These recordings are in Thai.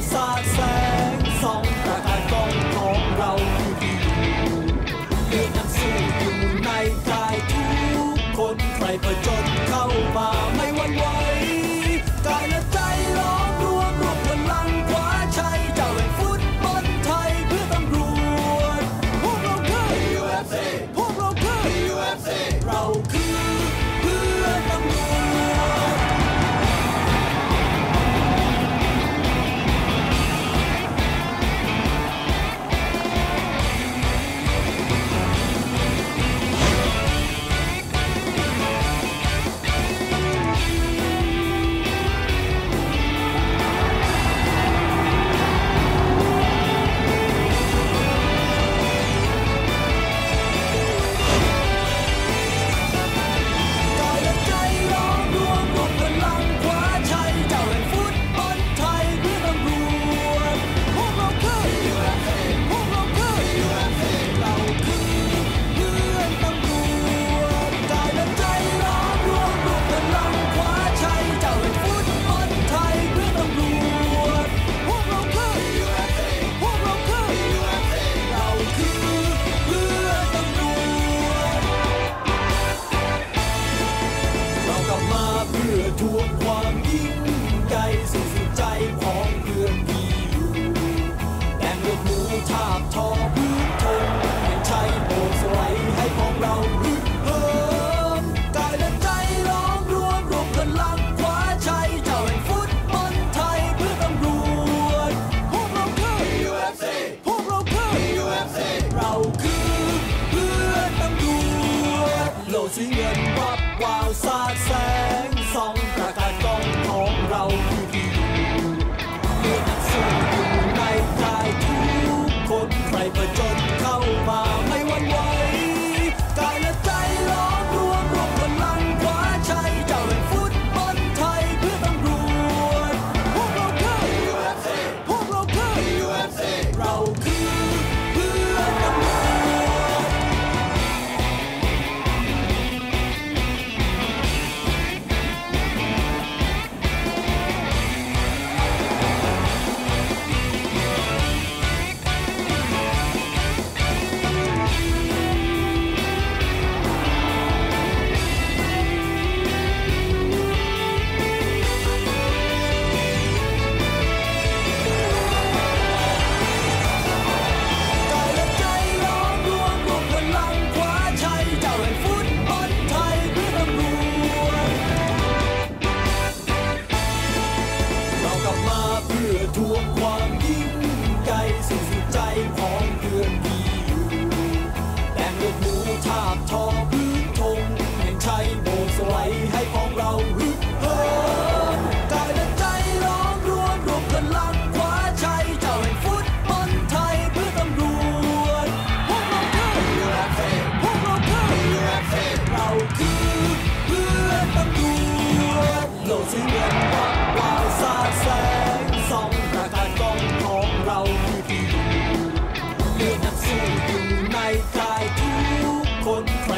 outside side. อทวงความยิ่งใหญ่สู่สุดใจของเพื่อนพี่ลูกแต่เมื่อหมูทาบทอพื้นทงเห็นชัยโบสไลให้ของเราฮึกเฮิมกายและใจร้องรวมรวมพลังคว้าชัยเจ้าแห่งฟุตบอลไทยเพื่อตำรวจพวกเราคือ UFC พวกเราคือ UFC เราคือเพื่อนตำรวจโลดสีเงินวับวาวสาดแสง 嫂子 I've told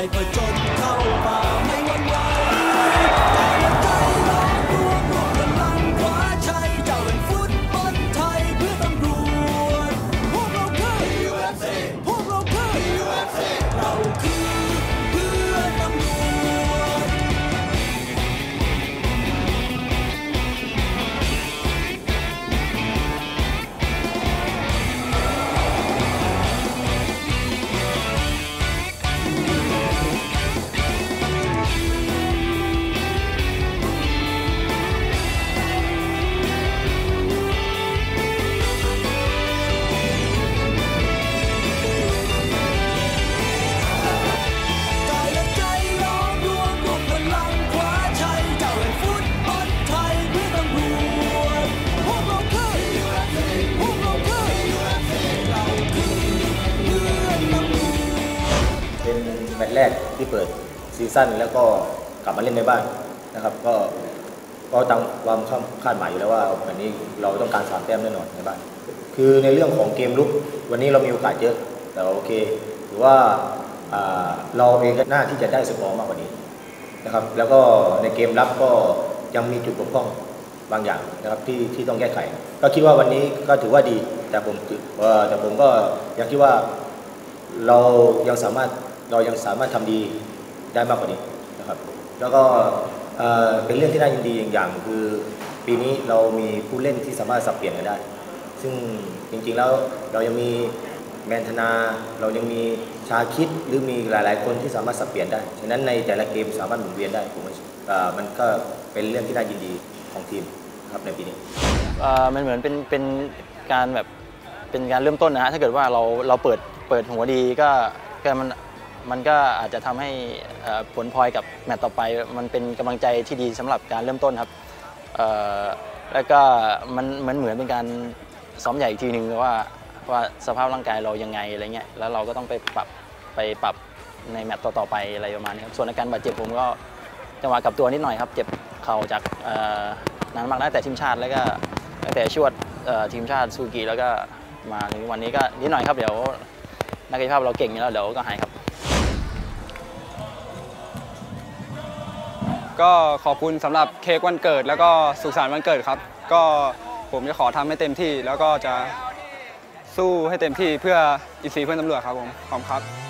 life, but รกที่เปิดซีซั่นแล้วก็กลับมาเล่นในบ้านนะครับก็ก็ตามความคาดหมายอยู่แล้วว่าวันนี้เราต้องการสามแต้มแน่นอนในบ้าน คือในเรื่องของเกมลุกวันนี้เรามีโอกาสเยอะ แต่โอเคถือว่าเราเองก็น่าที่จะได้สกอร์มากกว่านี้นะครับแล้วก็ในเกมรับก็ยังมีจุดบกพร่องบางอย่างนะครับที่ที่ต้องแก้ไข ก็คิดว่าวันนี้ก็ถือว่าดี แต่ผมแต่ผมก็ยังคิดว่าเรายังสามารถ เรายังสามารถทำดีได้มากกว่านี้นะครับ แล้วก็เป็นเรื่องที่น่ายินดีอย่างอย่างคือปีนี้เรามีผู้เล่นที่สามารถสับเปลี่ยนกันได้ ซึ่งจริงๆแล้วเรายังมีแมนธนา เรายังมีชาคิดหรือมีหลาย ๆ คนที่สามารถสับเปลี่ยนได้ ฉะนั้นในแต่ละเกมสามารถหมุนเวียนได้ผมว่ามันก็เป็นเรื่องที่น่ายินดีของทีมครับในปีนี้มันเหมือนเป็นเป็นการแบบเป็นการเริ่มต้นนะฮะถ้าเกิดว่าเราเราเปิดเปิดหัวดีก็ก็มัน มันก็อาจจะทำให้ผลพลอยกับแมตต์ต่อไป มันเป็นกำลังใจที่ดีสำหรับการเริ่มต้นครับแล้วก็มันมันเหมือนเป็นการซ้อมใหญ่อีกทีหนึ่งว่าว่าสภาพร่างกายเรายังไงอะไรเงี้ยแล้วเราก็ต้องไปปรับไปปรับในแมตต์ต่อๆไปอะไรประมาณนี้ครับส่วนอาการบาดเจ็บผมก็จังหวะกลับตัวนิดหน่อยครับ เจ็บเข่าจากนานมากตั้งแต่ทีมชาติแล้วก็ตั้งแต่ชวดทีมชาติซูกิแล้วก็มาถึงวันนี้ก็นิดหน่อยครับเดี๋ยวนักกายภาพเราเก่งอยู่แล้วเดี๋ยวก็หายครับ ก็ขอบคุณสำหรับเค้กวันเกิด แล้วก็สุขสันต์วันเกิดครับ ก็ผมจะขอทำให้เต็มที่ แล้วก็จะสู้ให้เต็มที่เพื่ออีซีเพื่อนตำรวจครับผมขอบคุณครับ